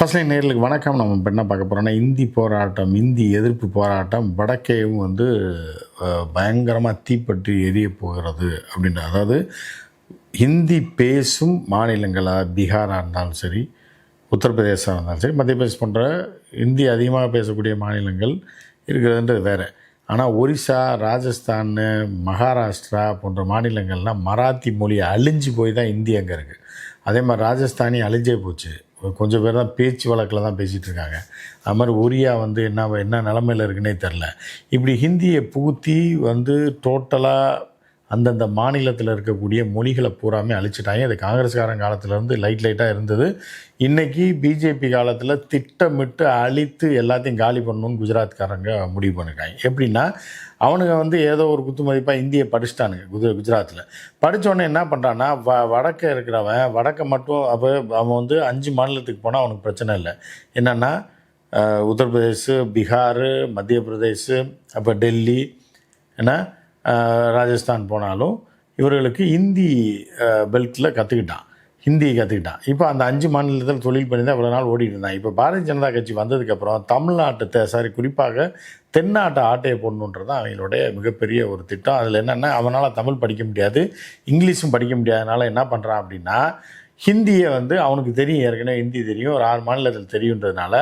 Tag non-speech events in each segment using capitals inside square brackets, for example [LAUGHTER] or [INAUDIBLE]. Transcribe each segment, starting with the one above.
ஃபஸ்ட்லைன் நேர்களுக்கு வணக்கம். நம்ம இப்போ என்ன பார்க்க போகிறோம்னா இந்தி போராட்டம் இந்தி எதிர்ப்பு போராட்டம் வடக்கேயும் வந்து பயங்கரமாக தீப்பற்றி எரிய போகிறது அப்படின்ற அதாவது ஹிந்தி பேசும் மாநிலங்களாக பீகாராக இருந்தாலும் சரி உத்தரப்பிரதேசம் இருந்தாலும் சரி மத்திய பிரதேஷ் போன்ற இந்தி அதிகமாக பேசக்கூடிய மாநிலங்கள் இருக்கிறதுன்றது வேறு. ஆனால் ஒரிசா ராஜஸ்தான் மகாராஷ்டிரா போன்ற மாநிலங்கள்லாம் மராத்தி மொழி அழிஞ்சு போய் தான் இந்தி அங்கே இருக்குது அதே மாதிரி ராஜஸ்தானி அழிஞ்சே போச்சு. கொஞ்சம் பேர் தான் பேச்சு வழக்கில் தான் பேசிகிட்டு இருக்காங்க. அது மாதிரி ஒரியா வந்து என்ன என்ன நிலமையில் இருக்குன்னே தெரில இப்படி ஹிந்தியை புகுத்தி வந்து டோட்டலாக அந்தந்த மாநிலத்தில் இருக்கக்கூடிய மொழிகளை பூராமே அழிச்சிட்டாங்க. அது காங்கிரஸ்காரன் காலத்திலேருந்து லைட் லைட்டாக இருந்தது. இன்றைக்கி பிஜேபி காலத்தில் திட்டமிட்டு அழித்து எல்லாத்தையும் காலி பண்ணணும்னு குஜராத்காரங்க முடிவு பண்ணிருக்காங்க எப்படின்னா அவனுங்க வந்து ஏதோ ஒரு குத்து மதிப்பாக இந்தியை படிச்சிட்டானுங்க குஜ குஜராத்தில் படித்தோடனே என்ன பண்ணுறான்னா வ வடக்க இருக்கிறவன் வடக்க மட்டும் அப்போ அவன் வந்து அஞ்சு மாநிலத்துக்கு போனால் அவனுக்கு பிரச்சனை இல்லை. என்னென்னா உத்தரப்பிரதேஷ் பீகார் மத்திய பிரதேஷ் அப்போ டெல்லி ஏன்னா ராஜஸ்தான் போனாலும் இவர்களுக்கு ஹிந்தி பெல்ட்டில் கற்றுக்கிட்டான் ஹிந்தி கற்றுக்கிட்டான் இப்போ அந்த அஞ்சு மாநிலத்தில் தொழில் பண்ணி தான் இவ்வளோ நாள் ஓடிட்டு இருந்தான். இப்போ பாரதிய ஜனதா கட்சி வந்ததுக்கப்புறம் தமிழ்நாட்டை சாரி குறிப்பாக தென்னாட்டை ஆட்டையை போடணுன்றது தான் அவங்களுடைய மிகப்பெரிய ஒரு திட்டம். அதில் என்னென்னா அவனால் தமிழ் படிக்க முடியாது இங்கிலீஷும் படிக்க முடியாதனால என்ன பண்ணுறான் அப்படின்னா ஹிந்தியை வந்து அவனுக்கு தெரியும். ஏற்கனவே ஹிந்தி தெரியும். ஒரு ஆறு மாநிலத்தில் தெரியுன்றதுனால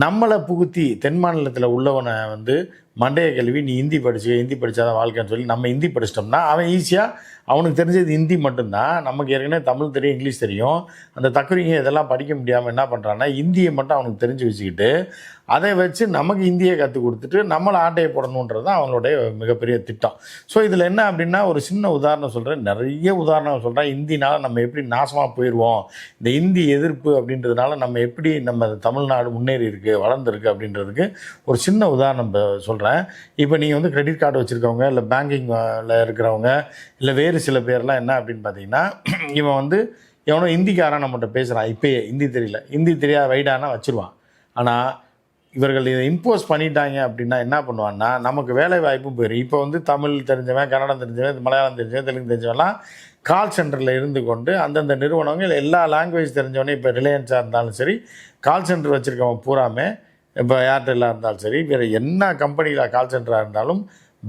நம்மளை புகுத்தி தென் மாநிலத்தில் உள்ளவனை வந்து மண்டைய கல்வி நீ ஹிந்தி படிச்சு ஹிந்தி படித்தாதான் வாழ்க்கைன்னு சொல்லி நம்ம ஹிந்தி படிச்சிட்டோம்னா அவன் ஈஸியாக அவனுக்கு தெரிஞ்சது ஹிந்தி மட்டும்தான். நமக்கு ஏற்கனவே தமிழ் தெரியும் இங்கிலீஷ் தெரியும். அந்த தக்குறிங்க இதெல்லாம் படிக்க முடியாமல் என்ன பண்ணுறான்னா ஹிந்தியை மட்டும் அவனுக்கு தெரிஞ்சு வச்சுக்கிட்டு அதை வச்சு நமக்கு இந்தியை கற்றுக் கொடுத்துட்டு நம்மளை ஆட்டையை போடணுன்றது தான் அவங்களுடைய மிகப்பெரிய திட்டம். ஸோ இதில் என்ன அப்படின்னா ஒரு சின்ன உதாரணம் சொல்கிறேன் நிறைய உதாரணம் சொல்கிறேன் ஹிந்தினால் நம்ம எப்படி நாசமாக போயிடுவோம் இந்த ஹிந்தி எதிர்ப்பு அப்படின்றதுனால நம்ம எப்படி நம்ம தமிழ்நாடு முன்னேறி இருக்குது வளர்ந்துருக்கு அப்படின்றதுக்கு ஒரு சின்ன உதாரணம் சொல்கிறேன் இப்போ நீங்கள் வந்து கிரெடிட் கார்டு வச்சுருக்கவங்க இல்லை பேங்கிங்கில் இருக்கிறவங்க இல்லை வேறு சில பேர்லாம் என்ன அப்படின்னு பார்த்தீங்கன்னா [CLEARS THROAT] இவன் வந்து எவனோ ஹிந்திக்காரன் நம்மகிட்ட பேசுகிறான் இப்போயே ஹிந்தி தெரியல. ஹிந்தி தெரியாத வைடானா வச்சுருவான். ஆனால் இவர்கள் இதை இம்போஸ் பண்ணிட்டாங்க அப்படின்னா என்ன பண்ணுவான்னா நமக்கு வேலை வாய்ப்பும் போயிடும் இப்போ வந்து தமிழ் தெரிஞ்சவன் கன்னடம் தெரிஞ்சவன் மலையாளம் தெரிஞ்சவன் தெலுங்கு தெரிஞ்சவெல்லாம் கால் சென்டரில் இருந்து கொண்டு அந்தந்த நிறுவனங்கள் எல்லா லாங்குவேஜ் தெரிஞ்சவனே இப்போ ரிலையன்ஸாக இருந்தாலும் சரி கால் சென்டர் வச்சுருக்கவன் பூராமே இப்போ ஏர்டெல்லாக இருந்தாலும் சரி வேறு என்ன கம்பெனியில் கால் சென்டராக இருந்தாலும்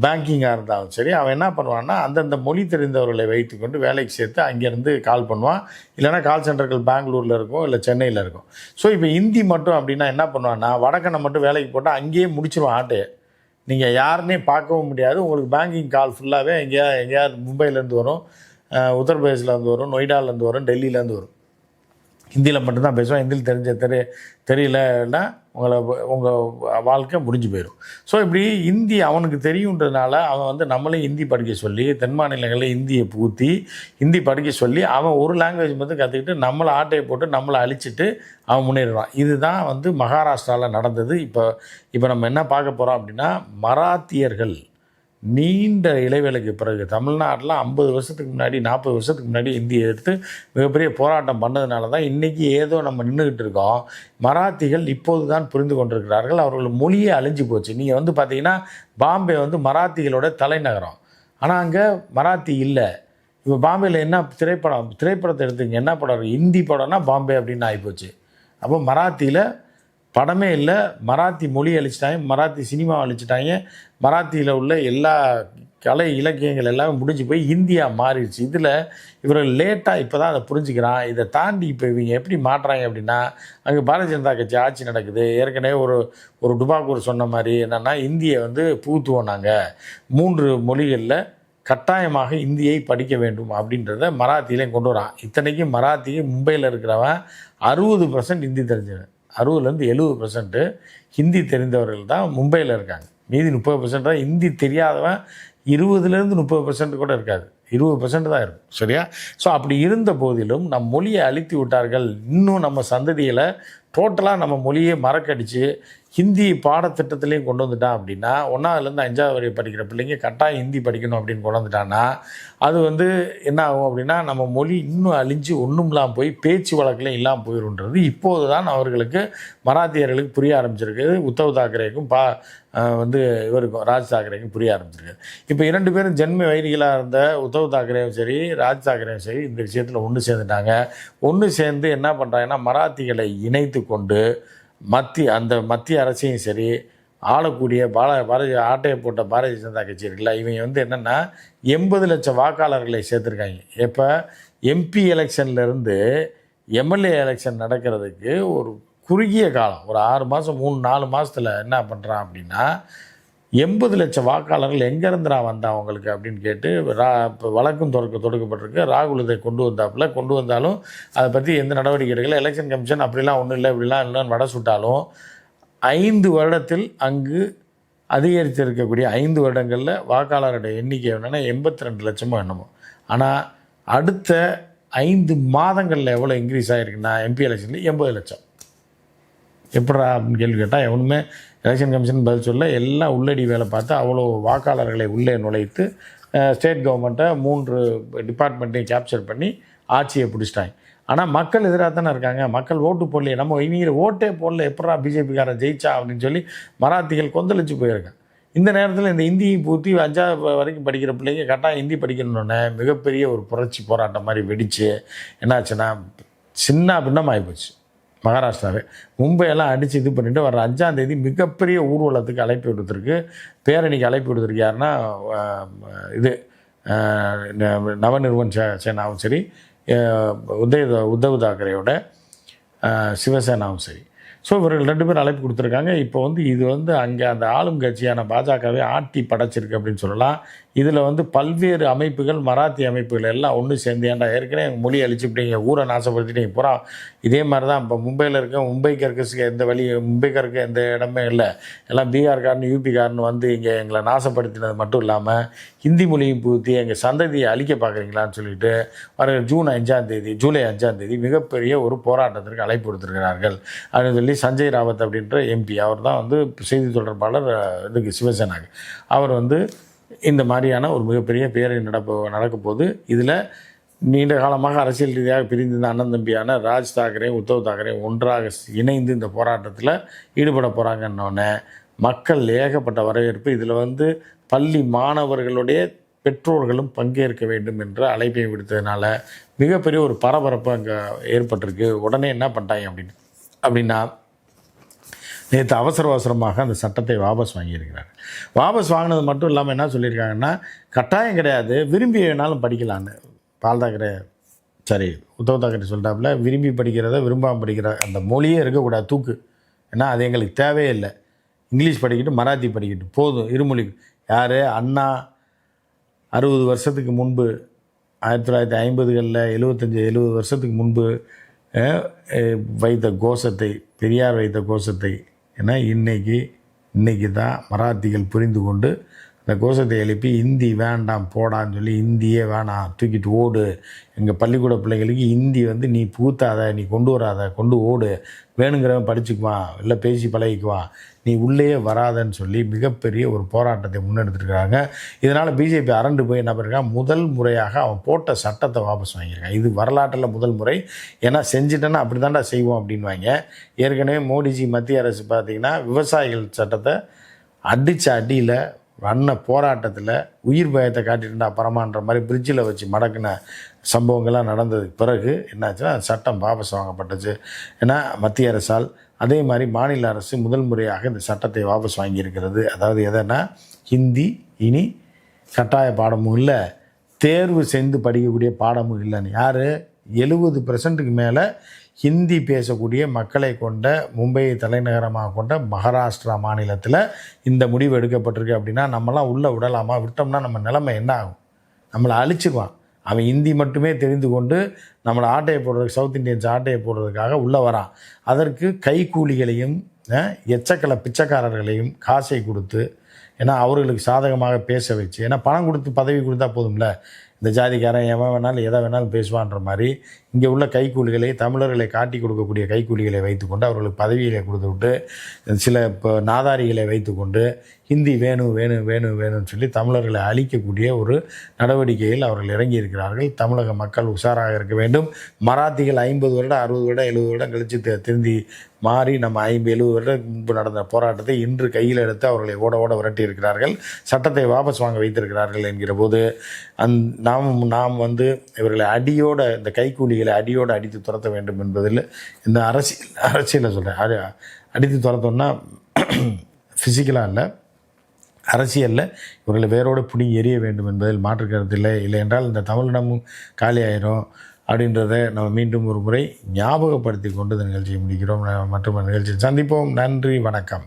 பேங்கிங்காக இருந்தாலும் சரி அவன் என்ன பண்ணுவான்னா அந்தந்த மொழி தெரிந்தவர்களை வைத்துக்கொண்டு வேலைக்கு சேர்த்து அங்கேருந்து கால் பண்ணுவான். இல்லைனா கால் சென்டர்கள் பெங்களூரில் இருக்கும் இல்லை சென்னையில் இருக்கும் ஸோ இப்போ ஹிந்தி மட்டும் அப்படின்னா என்ன பண்ணுவான்னா வடக்கனை மட்டும் வேலைக்கு போட்டால் அங்கேயே முடிச்சிருவான் ஆட்டையை நீங்கள் யாருன்னே பார்க்கவும் முடியாது. உங்களுக்கு பேங்கிங் கால் ஃபுல்லாகவே எங்கேயா எங்கேயாவது மும்பைலேருந்து வரும் உத்தரப்பிரதேசிலேருந்து வரும் நொய்டாலேருந்து வரும் டெல்லியிலேருந்து வரும். ஹிந்தியில் மட்டும்தான் பேசுவோம். ஹிந்தியில் தெரிஞ்ச தெரிய தெரியலன்னா உங்களை உங்கள் வாழ்க்கை முடிஞ்சு போயிடும். ஸோ இப்படி ஹிந்தி அவனுக்கு தெரியுன்றதுனால அவன் வந்து நம்மளையும் ஹிந்தி படிக்க சொல்லி தென் மாநிலங்களில் ஹிந்தியை பூத்தி ஹிந்தி படிக்க சொல்லி அவன் ஒரு லாங்குவேஜ் மட்டும் கற்றுக்கிட்டு நம்மளை ஆட்டையை போட்டு நம்மளை அழிச்சிட்டு அவன் முன்னேறுவான். இதுதான் வந்து மகாராஷ்டிராவில் நடந்தது. இப்போ இப்போ நம்ம என்ன பார்க்க போகிறோம் அப்படின்னா மராத்தியர்கள் நீண்ட இடைவேளைக்கு பிறகு தமிழ்நாட்டில் ஐம்பது வருஷத்துக்கு முன்னாடி நாற்பது வருஷத்துக்கு முன்னாடி இந்தியை எடுத்து மிகப்பெரிய போராட்டம் பண்ணதுனால தான் இன்றைக்கி ஏதோ நம்ம நின்றுக்கிட்டு இருக்கோம். மராத்திகள் இப்போது தான் புரிந்து கொண்டிருக்கிறார்கள். அவர்கள் மொழியே அழிஞ்சு போச்சு. நீங்கள் வந்து பார்த்தீங்கன்னா பாம்பே வந்து மராத்திகளோட தலைநகரம். ஆனால் அங்கே மராத்தி இல்லை. இப்போ பாம்பேயில் என்ன திரைப்படம் திரைப்படத்தை எடுத்துங்க என்ன படம் இந்தி படம்னா பாம்பே அப்படின்னு ஆகிப்போச்சு அப்போ மராத்தியில் படமே இல்லை. மராத்தி மொழி அழிச்சிட்டாங்க. மராத்தி சினிமா அழிச்சிட்டாங்க. மராத்தியில் உள்ள எல்லா கலை இலக்கியங்கள் எல்லாமே முடிஞ்சு போய் இந்தியா மாறிடுச்சு. இதில் இவர்கள் லேட்டாக இப்போ தான் அதை புரிஞ்சுக்கிறான். இதை தாண்டி இப்போ இவங்க எப்படி மாட்டுறாங்க அப்படின்னா அங்கே பாரதிய ஜனதா கட்சி ஆட்சி நடக்குது. ஏற்கனவே ஒரு ஒரு டுபாக்கூர் சொன்ன மாதிரி என்னென்னா இந்தியை வந்து பூத்துவோம் நாங்கள் மூன்று மொழிகளில் கட்டாயமாக இந்தியை படிக்க வேண்டும் அப்படின்றத மராத்தியிலையும் கொண்டு வரான். இத்தனைக்கும் மராத்தியும் மும்பையில் இருக்கிறவன் அறுபது பர்சன்ட் ஹிந்தி தெரிஞ்சவன். அறுபதுலேருந்து எழுபது பர்சன்ட்டு ஹிந்தி தெரிந்தவர்கள் தான் மும்பையில் இருக்காங்க. மீதி முப்பது பர்சன்ட் தான் ஹிந்தி தெரியாதவன் இருபதுலேருந்து முப்பது பர்சன்ட் கூட இருக்காது. இருபது பர்சன்ட் தான் இருக்கும். சரியா? ஸோ அப்படி இருந்த போதிலும் நம் மொழியை அழித்து விட்டார்கள். இன்னும் நம்ம சந்ததியில் டோட்டலாக நம்ம மொழியை மறக்கடிச்சு ஹிந்தி பாடத்திட்டத்துலேயும் கொண்டு வந்துட்டான் அப்படின்னா ஒன்றாவதுலேருந்து அஞ்சாவது வரை படிக்கிற பிள்ளைங்க கட்டாயம் ஹிந்தி படிக்கணும் அப்படின்னு கொண்டு வந்துட்டான்னா அது வந்து என்ன ஆகும் அப்படின்னா நம்ம மொழி இன்னும் அழிஞ்சு ஒன்றும்லாம் போய் பேச்சு வழக்கில் இல்லாமல் போயிடும்ன்றது இப்போது தான் அவர்களுக்கு மராத்தியர்களுக்கு புரிய ஆரம்பிச்சிருக்கு உத்தவ் தாக்கரேக்கும் பா வந்து இவருக்கும் ராஜ் தாக்கரேக்கும் புரிய ஆரம்பிச்சிருக்கு இப்போ இரண்டு பேரும் ஜென்ம வைரிகளாக இருந்த உத்தவ் தாக்கரேவும் சரி ராஜ் தாக்கரேவும் சரி இந்த விஷயத்தில் ஒன்று சேர்ந்துட்டாங்க. ஒன்று சேர்ந்து என்ன பண்ணுறாங்கன்னா மராத்திகளை இணைத்து கொண்டு மத்திய அந்த மத்திய அரசையும் சரி ஆளக்கூடிய பால பாரதிய ஆட்டையை போட்ட பாரதிய ஜனதா கட்சி இருக்குல்ல இவங்க வந்து என்னென்னா எண்பது லட்சம் வாக்காளர்களை சேர்த்துருக்காங்க. இப்போ எம்பி எலெக்ஷன்லேருந்து எம்எல்ஏ எலெக்ஷன் நடக்கிறதுக்கு ஒரு குறுகிய காலம் ஒரு ஆறு மாதம் மூணு நாலு மாதத்தில் என்ன பண்ணுறான் அப்படின்னா எண்பது லட்சம் வாக்காளர்கள் எங்கேருந்துடா வந்தான் அவங்களுக்கு அப்படின்னு கேட்டு ரா இப்போ வழக்கும் தொடக்க தொடுக்கப்பட்டிருக்கு. ராகுல் இதை கொண்டு வந்தாப்புல கொண்டு வந்தாலும் அதை பற்றி எந்த நடவடிக்கை எடுக்கல. எலெக்ஷன் கமிஷன் அப்படிலாம் ஒன்றும் இல்லை இப்படிலாம் இல்லைன்னு வட சுட்டாலும் ஐந்து வருடத்தில் அங்கு அதிகரித்திருக்கக்கூடிய ஐந்து வருடங்களில் வாக்காளருடைய எண்ணிக்கை என்னென்னா எண்பத்தி ரெண்டு லட்சமோ என்னமோ. ஆனால் அடுத்த ஐந்து மாதங்களில் எவ்வளோ இன்க்ரீஸ் ஆகிருக்குன்னா எம்பி எலெக்ஷனில் எண்பது லட்சம். எப்படா அப்படின்னு கேள்வி கேட்டால் எவனுமே எலெக்ஷன் கமிஷன் பதில் சொல்ல எல்லாம் உள்ளடி வேலை பார்த்து அவ்வளோ வாக்காளர்களை உள்ளே நுழைத்து ஸ்டேட் கவர்மெண்ட்டை மூன்று டிபார்ட்மெண்ட்டையும் கேப்சர் பண்ணி ஆட்சியை பிடிச்சிட்டாங்க. ஆனால் மக்கள் எதிராக தானே இருக்காங்க. மக்கள் ஓட்டு போடலையே. நம்ம இவங்க ஓட்டே போடல. எப்படா பிஜேபிக்காரன் ஜெயிச்சா அப்படின்னு சொல்லி மராத்திகள் கொந்தளிச்சு போயிருக்காங்க இந்த நேரத்தில் இந்த இந்தியை பூத்தி அஞ்சாவது வரைக்கும் படிக்கிற பிள்ளைங்க கரெக்டாக ஹிந்தி படிக்கணுன்னே மிகப்பெரிய ஒரு புரட்சி போராட்டம் மாதிரி வெடிச்சு என்னாச்சுன்னா சின்ன பின்னமாகி போச்சு. மகாராஷ்டிராவே. மும்பையெல்லாம் அடித்து இது பண்ணிவிட்டு வர அஞ்சாந்தேதி மிகப்பெரிய ஊர்வலத்துக்கு அழைப்பு விடுத்திருக்கு. பேரணிக்கு அழைப்பு விடுத்திருக்கு. யாருன்னா இது நவநிறுவன் ந- சேனாவும் சரி உதய உத்தவ் தாக்கரேயோட சிவசேனாவும் சரி. ஸோ இவர்கள் ரெண்டு பேரும் அழைப்பு கொடுத்துருக்காங்க. இப்போ வந்து இது வந்து அங்கே அந்த ஆளும் கட்சியான பாஜகவே ஆட்டி படைச்சிருக்கு அப்படின்னு சொல்லலாம். இதில் வந்து பல்வேறு அமைப்புகள் மராத்தி அமைப்புகள் எல்லாம் ஒன்று சேர்ந்து ஏன்டா ஏற்கனவே எங்கள் மொழி அழிச்சுப்பிட்டீங்க ஊரை நாசப்படுத்திட்டீங்க பூரா இதே மாதிரி தான் இப்போ மும்பையில் இருக்க மும்பை இருக்க எந்த வழி மும்பைக்கு இருக்க எந்த இடமே இல்லை. எல்லாம் பீகார்காரனு யூபிக்காரனு வந்து இங்கே எங்களை நாசப்படுத்தினது மட்டும் இல்லாமல் ஹிந்தி மொழியும் பூத்தி எங்கள் சந்ததியை அழிக்க பார்க்குறீங்களான்னு சொல்லிட்டு வர ஜூன் அஞ்சாம் தேதி ஜூலை அஞ்சாம் தேதி மிகப்பெரிய ஒரு போராட்டத்திற்கு அழைப்பு கொடுத்துருக்கிறார்கள் அப்படின்னு சொல்லி சஞ்சய் ராவத் அப்படின்ற எம்பி அவர் தான் வந்து செய்தி தொடர்பாளர் இதுக்கு சிவசேனாக்கு. அவர் வந்து இந்த மாதிரியான ஒரு மிகப்பெரிய பேரணி நடப்பு நடக்க போது இதில் நீண்ட காலமாக அரசியல் ரீதியாக பிரிந்திருந்த அண்ணன் தம்பியான ராஜ் தாக்கரே உத்தவ் தாக்கரே ஒன்றாக இணைந்து இந்த போராட்டத்தில் ஈடுபட போகிறாங்கன்னொன்னே மக்கள் ஏகப்பட்ட வரவேற்பு. இதில் வந்து பள்ளி மாணவர்களுடைய பெற்றோர்களும் பங்கேற்க வேண்டும் என்ற அழைப்பை விடுத்ததுனால மிகப்பெரிய ஒரு பரபரப்பு அங்கே ஏற்பட்டிருக்கு. உடனே என்ன பண்ணிட்டாங்க அப்படின்னு அப்படின்னா நேற்று அவசர அவசரமாக அந்த சட்டத்தை வாபஸ் வாங்கியிருக்கிறாங்க வாபஸ் வாங்கினது மட்டும் இல்லாமல் என்ன சொல்லியிருக்காங்கன்னா கட்டாயம் கிடையாது விரும்பி வேணாலும் படிக்கலான்னு. பால் தாக்கரே சரி உத்தவ் தாக்கரே சொல்லிட்டாப்புல விரும்பி படிக்கிறத விரும்பாமல் படிக்கிற அந்த மொழியே இருக்கக்கூடாது தூக்கு. ஏன்னா அது எங்களுக்கு தேவையே இல்லை. இங்கிலீஷ் படிக்கட்டும் மராத்தி படிக்கட்டும் போதும் இருமொழி. யார்? அண்ணா அறுபது வருஷத்துக்கு முன்பு ஆயிரத்தி தொள்ளாயிரத்தி ஐம்பதுகளில் எழுபத்தஞ்சி எழுபது வருஷத்துக்கு முன்பு வைத்த கோஷத்தை பெரியார் வைத்த கோஷத்தை ஏன்னா இன்னைக்கு இன்றைக்கி தான் மராத்திகள் புரிந்து கொண்டு அந்த கோஷத்தை எழுப்பி இந்தி வேண்டாம் போடான்னு சொல்லி இந்தியே வேணாம் தூக்கிட்டு ஓடு. எங்கள் பள்ளிக்கூட பிள்ளைகளுக்கு இந்தி வந்து நீ பூத்தாத நீ கொண்டு வராத கொண்டு ஓடு. வேணுங்கிறவன் படிச்சுக்குவான் இல்லை பேசி பழகிக்குவான் நீ உள்ளேயே வராதன்னு சொல்லி மிகப்பெரிய ஒரு போராட்டத்தை முன்னெடுத்துருக்காங்க இதனால் பிஜேபி அரண்டு போய் என்ன பண்ணிருக்கான் முதல் முறையாக அவன் போட்ட சட்டத்தை வாபஸ் வாங்கியிருக்கான் இது வரலாற்றில் முதல் முறை. ஏன்னா செஞ்சுட்டேன்னா அப்படி தான்டா செய்வோம் அப்படின்வாங்க ஏற்கனவே மோடிஜி மத்திய அரசு பார்த்திங்கன்னா விவசாயிகள் சட்டத்தை அடித்த அடியில் அண்ண போராட்டத்தில் உயிர் பயத்தை காட்டிட்டுண்டா பரமான்ற மாதிரி பிரிட்ஜில் வச்சு மடக்கின சம்பவங்கள்லாம் நடந்ததுக்கு பிறகு என்னாச்சுன்னா சட்டம் வாபஸ் வாங்கப்பட்டுச்சு. ஏன்னா மத்திய அரசால் அதே மாதிரி மாநில அரசு முதல் முறையாக இந்த சட்டத்தை வாபஸ் வாங்கியிருக்கிறது. அதாவது எதனா ஹிந்தி இனி கட்டாய பாடமும் இல்லை தேர்வு செய்து படிக்கக்கூடிய பாடமும் இல்லைன்னு. யார்? எழுபது பர்சன்ட்டுக்கு மேலே ஹிந்தி பேசக்கூடிய மக்களை கொண்ட மும்பையை தலைநகரமாக கொண்ட மகாராஷ்டிரா மாநிலத்தில் இந்த முடிவு எடுக்கப்பட்டிருக்கு அப்படின்னா நம்மலாம் உள்ளே விடலாமா? விட்டோம்னா நம்ம நிலைமை என்ன ஆகும்? நம்மளை அழிச்சுக்குவான். அவன் ஹிந்தி மட்டுமே தெரிந்து கொண்டு நம்மளை ஆட்டையை போடுறதுக்கு சவுத் இந்தியன்ஸ் ஆட்டையை போடுறதுக்காக உள்ளே வரான். அதற்கு கைக்கூலிகளையும் எச்சக்கலை பிச்சைக்காரர்களையும் காசை கொடுத்து ஏன்னா அவர்களுக்கு சாதகமாக பேச வச்சு ஏன்னா பணம் கொடுத்து பதவி கொடுத்தா போதும்ல? இந்த ஜாதிக்காரன் எவன் வேணாலும் எதை வேணாலும் பேசுவான்ற மாதிரி இங்கே உள்ள கைக்கூலிகளை தமிழர்களை காட்டி கொடுக்கக்கூடிய கைக்கூலிகளை வைத்துக்கொண்டு அவர்களுக்கு பதவிகளை கொடுத்து விட்டு சில இப்போ நாதாரிகளை வைத்துக்கொண்டு ஹிந்தி வேணும் வேணும் வேணும் வேணும்னு சொல்லி தமிழர்களை அழிக்கக்கூடிய ஒரு நடவடிக்கையில் அவர்கள் இறங்கி இருக்கிறார்கள் தமிழக மக்கள் உஷாராக இருக்க வேண்டும். மராத்திகள் ஐம்பது வருடம் அறுபது வருடம் எழுபது வருடம் கழித்து திருந்தி மாறி நம்ம ஐம்பது எழுபது வருடம் முன்பு நடந்த போராட்டத்தை இன்று கையில் எடுத்து அவர்களை ஓட ஓட விரட்டி இருக்கிறார்கள் சட்டத்தை வாபஸ் வாங்க வைத்திருக்கிறார்கள் என்கிற போது அந் நாம் நாம் வந்து இவர்களை அடியோட இந்த கைக்கூலிகளை அடியோடு அடித்து துரத்த வேண்டும் என்பதில் இந்த அரசியல் அரசியலை சொல்கிறேன் அடித்து துரத்தோம்னா ஃபிசிக்கலாக இல்லை. அரசியலில் இவர்களை வேரோடு பிடிங்கி எரிய வேண்டும் என்பதில் மாற்று கருத்தில்லை இல்லை. என்றால் இந்த தமிழினமும் காலியாயிரும் அப்படின்றத நம்ம மீண்டும் ஒரு முறை ஞாபகப்படுத்தி கொண்டு இந்த நிகழ்ச்சியை முடிக்கிறோம். மற்றும் நிகழ்ச்சியை சந்திப்போம். நன்றி வணக்கம்.